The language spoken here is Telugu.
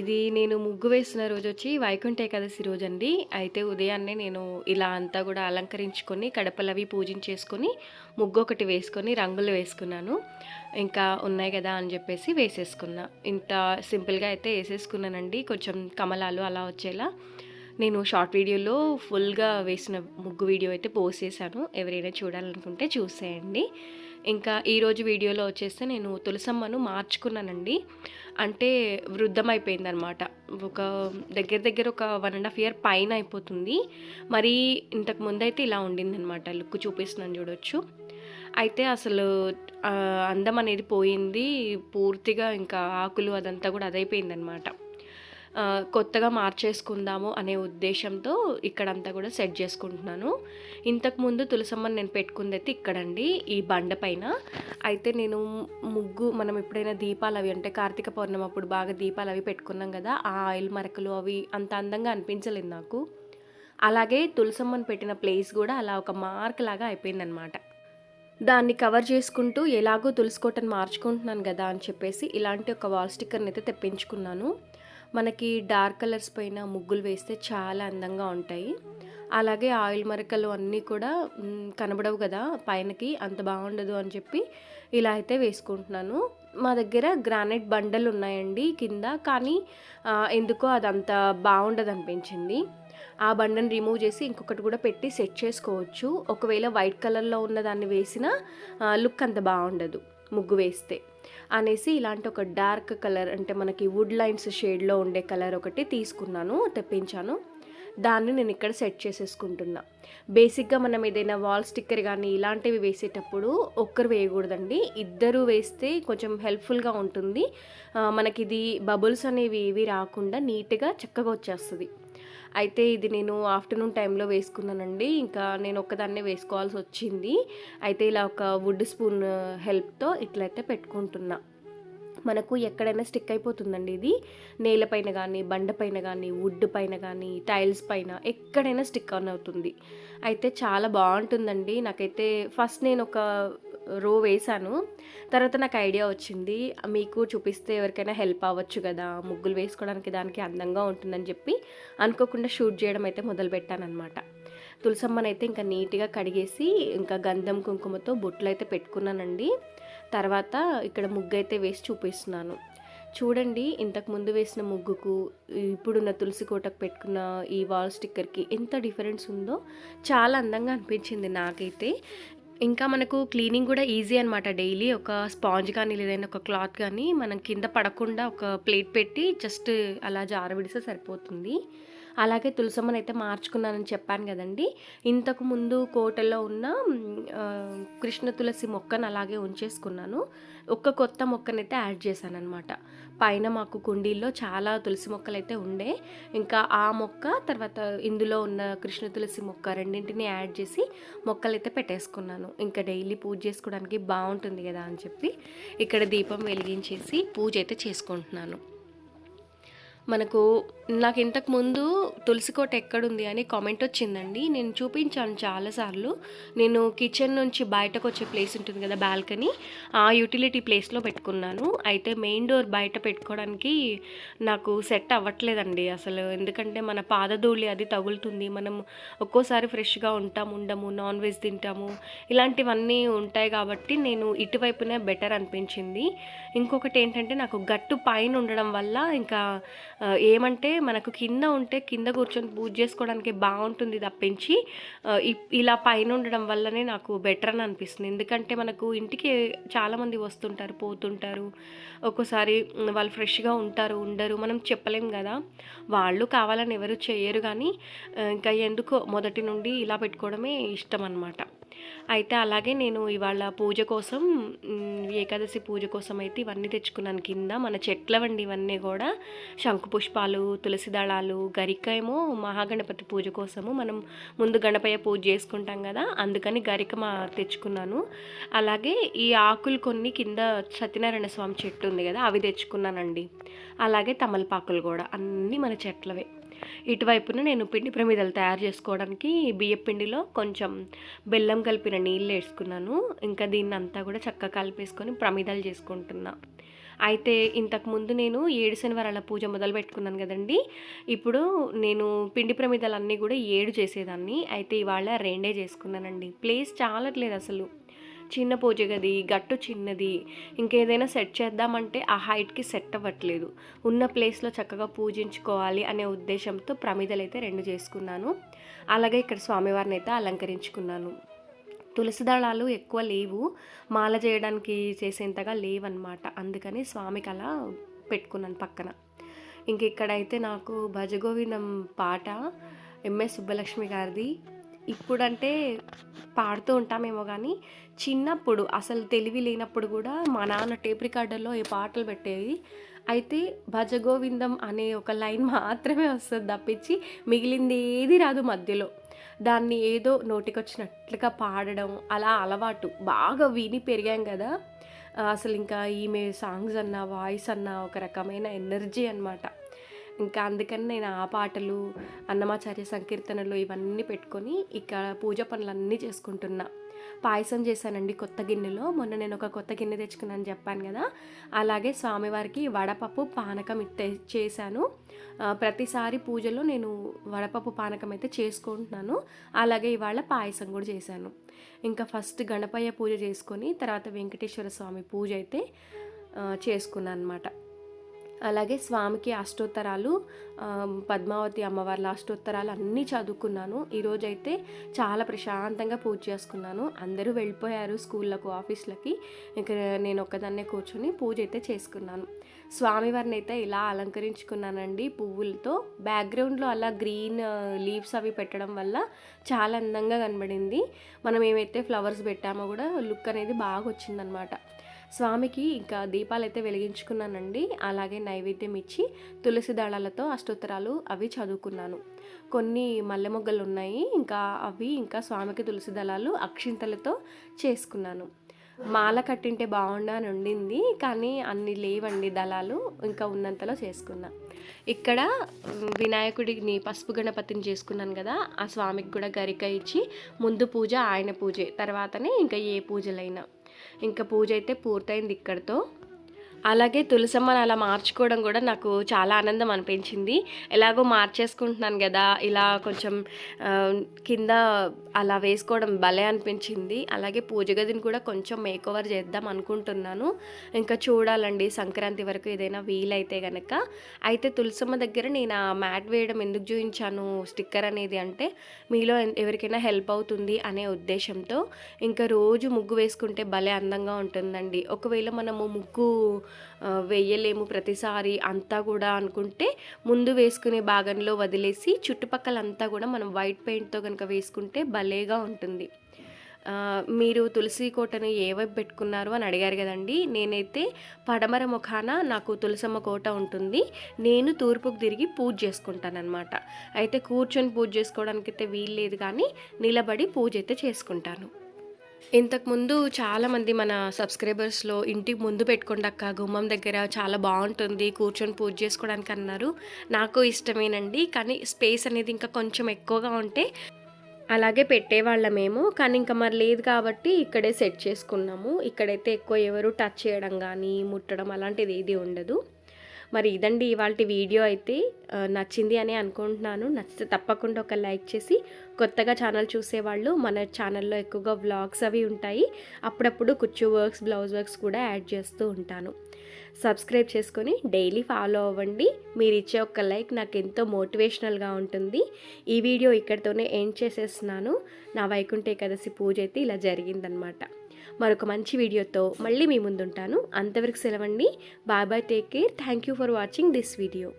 ఇది నేను ముగ్గు వేసిన రోజు వచ్చి వైకుంఠ ఏకాదశి రోజు అండి. అయితే ఉదయాన్నే నేను ఇలా అంతా కూడా అలంకరించుకొని కడపలవి పూజించేసుకొని ముగ్గు ఒకటి వేసుకొని రంగులు వేసుకున్నాను. ఇంకా ఉన్నాయి కదా అని చెప్పేసి వేసేసుకున్నా. ఇంత సింపుల్గా అయితే వేసేసుకున్నానండి. కొంచెం కమలాలు అలా వచ్చేలా. నేను షార్ట్ వీడియోలో ఫుల్గా వేసిన ముగ్గు వీడియో అయితే పోస్ట్ చేశాను. ఎవరైనా చూడాలనుకుంటే చూసేయండి. ఇంకా ఈరోజు వీడియోలో వచ్చేస్తే నేను తులసమ్మను మార్చుకున్నానండి. అంటే వృద్ధమైపోయిందనమాట ఒక దగ్గర దగ్గర ఒక వన్ అండ్ హాఫ్ ఇయర్ పైన అయిపోతుంది. మరి ఇంతకు ముందు అయితే ఇలా ఉండిందనమాట లుక్ చూపిస్తున్నాను చూడొచ్చు. అయితే అసలు అందం అనేది పోయింది. పూర్తిగా ఇంకా ఆకులు అదంతా కూడా అదైపోయిందనమాట ఆ, కొత్తగా మార్చేసుకుందాము అనే ఉద్దేశంతో ఇక్కడంతా కూడా సెట్ చేసుకుంటున్నాను. ఇంతకుముందు తులసమ్మని నేను పెట్టుకుంది అయితే ఇక్కడండి ఈ బండ పైన. అయితే నేను ముగ్గు మనం ఎప్పుడైనా దీపాలు అవి అంటే కార్తీక పౌర్ణమి అప్పుడు బాగా దీపాలు అవి పెట్టుకున్నాం కదా ఆ ఆయిల్ మరకలు అవి అంత అందంగా అనిపించలేదు నాకు. అలాగే తులసమ్మని పెట్టిన ప్లేస్ కూడా అలా ఒక మార్క్ లాగా అయిపోయిందనమాట దాన్ని కవర్ చేసుకుంటూ ఎలాగో తులుసుకోవటం మార్చుకుంటున్నాను కదా అని చెప్పేసి ఇలాంటి ఒక వాల్ స్టిక్కర్ని అయితే తెప్పించుకున్నాను. మనకి డార్క్ కలర్స్ పైన ముగ్గులు వేస్తే చాలా అందంగా ఉంటాయి. అలాగే ఆయిల్ మరకలు అన్నీ కూడా కనబడవు కదా పైనకి అంత బాగుండదు అని చెప్పి ఇలా అయితే వేసుకుంటున్నాను. మా దగ్గర గ్రానైట్ బండలు ఉన్నాయండి కింద కానీ ఎందుకో అదంత బాగుండదు అనిపించింది. ఆ బండను రిమూవ్ చేసి ఇంకొకటి కూడా పెట్టి సెట్ చేసుకోవచ్చు. ఒకవేళ వైట్ కలర్లో ఉన్న దాన్ని వేసిన లుక్ అంత బాగుండదు ముగ్గు వేస్తే. అనేసి ఇలాంటి ఒక డార్క్ కలర్ అంటే మనకి వుడ్ లైన్స్ షేడ్లో ఉండే కలర్ ఒకటి తీసుకున్నాను తెప్పించాను. దాన్ని నేను ఇక్కడ సెట్ చేసేసుకుంటున్నా. బేసిక్గా మనం ఏదైనా వాల్ స్టిక్కర్ కానీ ఇలాంటివి వేసేటప్పుడు ఒక్కరు వేయకూడదండి. ఇద్దరు వేస్తే కొంచెం హెల్ప్ఫుల్గా ఉంటుంది. మనకి ఇది బబుల్స్ అనేవి ఏవి రాకుండా నీట్గా చక్కగా వచ్చేస్తుంది. అయితే ఇది నేను ఆఫ్టర్నూన్ టైంలో వేసుకున్నానండి. ఇంకా నేను ఒక్కదాన్నే వేసుకోవాల్సి వచ్చింది. అయితే ఇలా ఒక వుడ్ స్పూన్ హెల్ప్తో ఇట్లయితే పెట్టుకుంటున్నా. మనకు ఎక్కడైనా స్టిక్ అయిపోతుందండి ఇది. నేలపైన కానీ బండపైన కానీ వుడ్ పైన కానీ టైల్స్ పైన ఎక్కడైనా స్టిక్ ఆన్ అవుతుంది. అయితే చాలా బాగుంటుందండి. నాకైతే ఫస్ట్ నేను ఒక రో వేశాను. తర్వాత నాకు ఐడియా వచ్చింది మీకు చూపిస్తే ఎవరికైనా హెల్ప్ అవ్వచ్చు కదా ముగ్గులు వేసుకోవడానికి దానికి అందంగా ఉంటుందని చెప్పి అనుకోకుండా షూట్ చేయడం అయితే మొదలుపెట్టానమాట తులసమ్మని అయితే ఇంకా నీట్గా కడిగేసి ఇంకా గంధం కుంకుమతో బొట్లు అయితే పెట్టుకున్నానండి. తర్వాత ఇక్కడ ముగ్గు అయితే వేసి చూపిస్తున్నాను. చూడండి ఇంతకు ముందు వేసిన ముగ్గుకు ఇప్పుడున్న తులసి కోటకు పెట్టుకున్న ఈ వాల్ స్టిక్కర్కి ఎంత డిఫరెన్స్ ఉందో చాలా అందంగా అనిపించింది నాకైతే. ఇంకా మనకు క్లీనింగ్ కూడా ఈజీ అనమాట డైలీ ఒక స్పాంజ్ కానీ లేదైనా ఒక క్లాత్ కానీ మనం కింద పడకుండా ఒక ప్లేట్ పెట్టి జస్ట్ అలా జారబిడిస్తే సరిపోతుంది. అలాగే తులసమ్మని అయితే మార్చుకున్నానని చెప్పాను కదండి. ఇంతకు ముందు కోటలో ఉన్న కృష్ణ తులసి మొక్కను అలాగే ఉంచేసుకున్నాను. ఒక్క కొత్త మొక్కనైతే యాడ్ చేశాను అనమాట పైన మాకు కుండీల్లో చాలా తులసి మొక్కలు అయితే ఉండే. ఇంకా ఆ మొక్క తర్వాత ఇందులో ఉన్న కృష్ణ తులసి మొక్క రెండింటిని యాడ్ చేసి మొక్కలు అయితే పెట్టేసుకున్నాను. ఇంకా డైలీ పూజ చేసుకోవడానికి బాగుంటుంది కదా అని చెప్పి ఇక్కడ దీపం వెలిగించేసి పూజ అయితే చేసుకుంటున్నాను. మనకు నాకు ఇంతకు ముందు తులసి కోట ఎక్కడుంది అని కామెంట్ వచ్చిందండి. నేను చూపించాను చాలాసార్లు. నేను కిచెన్ నుంచి బయటకు వచ్చే ప్లేస్ ఉంటుంది కదా బాల్కనీ. ఆ యూటిలిటీ ప్లేస్లో పెట్టుకున్నాను. అయితే మెయిన్ డోర్ బయట పెట్టుకోవడానికి నాకు సెట్ అవ్వట్లేదండి అసలు. ఎందుకంటే మన పాదధూళి అది తగులుతుంది. మనం ఒక్కోసారి ఫ్రెష్గా ఉంటాము ఉండము నాన్ వెజ్ తింటాము. ఇలాంటివన్నీ ఉంటాయి కాబట్టి నేను ఇటువైపునే బెటర్ అనిపించింది. ఇంకొకటి ఏంటంటే నాకు గట్టు పైన ఉండడం వల్ల ఇంకా ఏమంటే మనకు కింద ఉంటే కింద కూర్చొని పూజ చేసుకోవడానికి బాగుంటుంది తప్పించి ఇ- ఇలా పైన ఉండడం వల్లనే నాకు బెటర్ అని అనిపిస్తుంది. ఎందుకంటే మనకు ఇంటికి చాలామంది వస్తుంటారు పోతుంటారు. ఒక్కోసారి వాళ్ళు ఫ్రెష్గా ఉంటారు ఉండరు మనం చెప్పలేం కదా. వాళ్ళు కావాలని ఎవరు చేయరు కానీ ఇంకా ఎందుకో మొదటి నుండి ఇలా పెట్టుకోవడమే ఇష్టం అన్నమాట. అయితే అలాగే నేను ఇవాళ పూజ కోసం ఏకాదశి పూజ కోసం అయితే ఇవన్నీ తెచ్చుకున్నాను. కింద మన చెట్లవండి ఇవన్నీ కూడా శంకు పుష్పాలు తులసి దళాలు గరిక ఏమో మహాగణపతి పూజ కోసము మనం ముందు గణపయ్య పూజ చేసుకుంటాం కదా అందుకని గరిక మా తెచ్చుకున్నాను. అలాగే ఈ ఆకులు కొన్ని కింద సత్యనారాయణ స్వామి చెట్టు ఉంది కదా అవి తెచ్చుకున్నానండి. అలాగే తమలపాకులు కూడా అన్నీ మన చెట్లవే. ఇటువైపున నేను పిండి ప్రమిదలు తయారు చేసుకోవడానికి బియ్యం పిండిలో కొంచెం బెల్లం కలిపిన నీళ్ళు వేసుకున్నాను. ఇంకా దీన్ని అంతా కూడా చక్కగా కలిపేసుకొని ప్రమిదలు చేసుకుంటున్నా. అయితే ఇంతకుముందు నేను ఏడు శనివారాల పూజ మొదలు పెట్టుకున్నాను కదండి. ఇప్పుడు నేను పిండి ప్రమిదలన్నీ కూడా ఏడు చేసేదాన్ని. అయితే ఇవాళ రెండే చేసుకున్నానండి. ప్లేస్ చాలట్లేదు అసలు. చిన్న పూజ గది గట్టు చిన్నది ఇంకేదైనా సెట్ చేద్దామంటే ఆ హైట్కి సెట్ అవ్వట్లేదు. ఉన్న ప్లేస్లో చక్కగా పూజించుకోవాలి అనే ఉద్దేశంతో ప్రమిదలు అయితే రెండు చేసుకున్నాను. అలాగే ఇక్కడ స్వామివారిని అయితే అలంకరించుకున్నాను. తులసి దళాలు ఎక్కువ లేవు. మాల చేయడానికి చేసేంతగా లేవన్నమాట. అందుకని స్వామికి అలా పెట్టుకున్నాను పక్కన. ఇంక ఇక్కడైతే నాకు భజగోవిందం పాట ఎంఎస్ సుబ్బలక్ష్మి గారిది ఇప్పుడంటే పాడుతూ ఉంటామేమో కానీ చిన్నప్పుడు అసలు తెలివి లేనప్పుడు కూడా మా నాన్న టేప్ రికార్డర్లో ఈ పాటలు పెట్టేది. అయితే భజగోవిందం అనే ఒక లైన్ మాత్రమే వస్తుంది తప్పించి మిగిలింది ఏది రాదు మధ్యలో. దాన్ని ఏదో నోటికొచ్చినట్లుగా పాడడం అలా అలవాటు బాగా విని పెరిగాం కదా. అసలు ఇంకా ఈమె సాంగ్స్ అన్న వాయిస్ అన్న ఒక రకమైన ఎనర్జీ అనమాట ఇంకా అందుకని నేను ఆ పాటలు అన్నమాచార్య సంకీర్తనలు ఇవన్నీ పెట్టుకొని ఇక్కడ పూజ పనులన్నీ చేసుకుంటున్నా. పాయసం చేశానండి కొత్త గిన్నెలో. మొన్న నేను ఒక కొత్త గిన్నె తెచ్చుకున్నాను చెప్పాను కదా. అలాగే స్వామివారికి వడపప్పు పానకం ఇట్టే చేశాను. ప్రతిసారి పూజలో నేను వడపప్పు పానకం అయితే చేసుకుంటున్నాను. అలాగే ఇవాళ పాయసం కూడా చేశాను. ఇంకా ఫస్ట్ గణపయ్య పూజ చేసుకొని తర్వాత వెంకటేశ్వర స్వామి పూజ అయితే చేసుకున్నాను అనమాట అలాగే స్వామికి అష్టోత్తరాలు పద్మావతి అమ్మవార్ల అష్టోత్తరాలు అన్నీ చదువుకున్నాను. ఈరోజైతే చాలా ప్రశాంతంగా పూజ చేసుకున్నాను. అందరూ వెళ్ళిపోయారు స్కూళ్ళకు ఆఫీస్లకి. ఇంకా నేను ఒక్కదాన్నే కూర్చొని పూజ అయితే చేసుకున్నాను. స్వామివారిని అయితే ఇలా అలంకరించుకున్నానండి పువ్వులతో. బ్యాక్గ్రౌండ్లో అలా గ్రీన్ లీవ్స్ అవి పెట్టడం వల్ల చాలా అందంగా కనబడింది. మనం ఏమైతే ఫ్లవర్స్ పెట్టామో కూడా లుక్ అనేది బాగా వచ్చిందనమాట. స్వామికి ఇంకా దీపాలు అయితే వెలిగించుకున్నానండి. అలాగే నైవేద్యం ఇచ్చి తులసి దళాలతో అష్టోత్తరాలు అవి చదువుకున్నాను. కొన్ని మల్లె మొగ్గలు ఉన్నాయి. ఇంకా అవి ఇంకా స్వామికి తులసి దళాలు అక్షింతలతో చేసుకున్నాను. మాల కట్టింటే బాగుండు అని ఉండింది. కానీ అన్ని లేవండి దళాలు. ఇంకా ఉన్నంతలో చేసుకున్నా. ఇక్కడ వినాయకుడిని పసుపు గణపతిని చేసుకున్నాను కదా. ఆ స్వామికి కూడా గరిక ఇచ్చి ముందు పూజ ఆయన పూజే. తర్వాతనే ఇంకా ఏ పూజలైనా. ఇంకా పూజ అయితే పూర్తయింది ఇక్కడితో. అలాగే తులసమ్మని అలా మార్చుకోవడం కూడా నాకు చాలా ఆనందం అనిపించింది. ఎలాగో మార్చేసుకుంటున్నాను కదా ఇలా కొంచెం కింద అలా వేసుకోవడం భలే అనిపించింది. అలాగే పూజ గదిని కూడా కొంచెం మేకోవర్ చేద్దాం అనుకుంటున్నాను. ఇంకా చూడాలండి సంక్రాంతి వరకు ఏదైనా వీలైతే కనుక అయితే తులసమ్మ దగ్గర నేను ఆ మ్యాట్ వేయడం ఎందుకు చూపించాను స్టిక్కర్ అనేది అంటే మీలో ఎవరికైనా హెల్ప్ అవుతుంది అనే ఉద్దేశంతో. ఇంకా రోజు ముగ్గు వేసుకుంటే భలే అందంగా ఉంటుందండి. ఒకవేళ మనము ముగ్గు వేయలేము ప్రతిసారి అంతా కూడా అనుకుంటే ముందు వేసుకునే భాగంలో వదిలేసి చుట్టుపక్కల అంతా కూడా మనం వైట్ పెయింట్తో కనుక వేసుకుంటే భలేగా ఉంటుంది. మీరు తులసి కోటను ఏవైపు పెట్టుకున్నారు అని అడిగారు కదండి. నేనైతే పడమర ముఖాన నాకు తులసమ్మ కోట ఉంటుంది. నేను తూర్పుకు తిరిగి పూజ చేసుకుంటానమాట అయితే కూర్చొని పూజ చేసుకోవడానికి అయితే వీల్లేదు కానీ నిలబడి పూజ అయితే చేసుకుంటాను. ఇంతకుముందు చాలామంది మన సబ్స్క్రైబర్స్లో ఇంటికి ముందు పెట్టుకోండక్క గుమ్మం దగ్గర చాలా బాగుంటుంది కూర్చొని పూజ చేసుకోవడానికి అన్నారు. నాకు ఇష్టమేనండి కానీ స్పేస్ అనేది ఇంకా కొంచెం ఎక్కువగా ఉంటే అలాగే పెట్టేవాళ్ళమేమో కానీ ఇంకా మరి లేదు కాబట్టి ఇక్కడే సెట్ చేసుకున్నాము. ఇక్కడైతే ఎక్కువ ఎవరు టచ్ చేయడం కానీ ముట్టడం అలాంటిది ఏది ఉండదు. మరి ఇదండి ఇవాళ వీడియో అయితే. నచ్చింది అని అనుకుంటున్నాను. నచ్చితే తప్పకుండా ఒక లైక్ చేసి కొత్తగా ఛానల్ చూసేవాళ్ళు మన ఛానల్లో ఎక్కువగా వ్లాగ్స్ అవి ఉంటాయి. అప్పుడప్పుడు కుచ్చు వర్క్స్ బ్లౌజ్ వర్క్స్ కూడా యాడ్ చేస్తూ ఉంటాను. సబ్స్క్రైబ్ చేసుకొని డైలీ ఫాలో అవ్వండి. మీరు ఇచ్చే ఒక లైక్ నాకు ఎంతో మోటివేషనల్గా ఉంటుంది. ఈ వీడియో ఇక్కడితోనే ఎండ్ చేసేస్తున్నాను. నా వైకుంఠ ఏకాదశి పూజ అయితే ఇలా జరిగిందనమాట. మరొక మంచి వీడియోతో మళ్ళీ మీ ముందుంటాను. అంతవరకు సెలవండి. Bye bye take care thank you for watching this video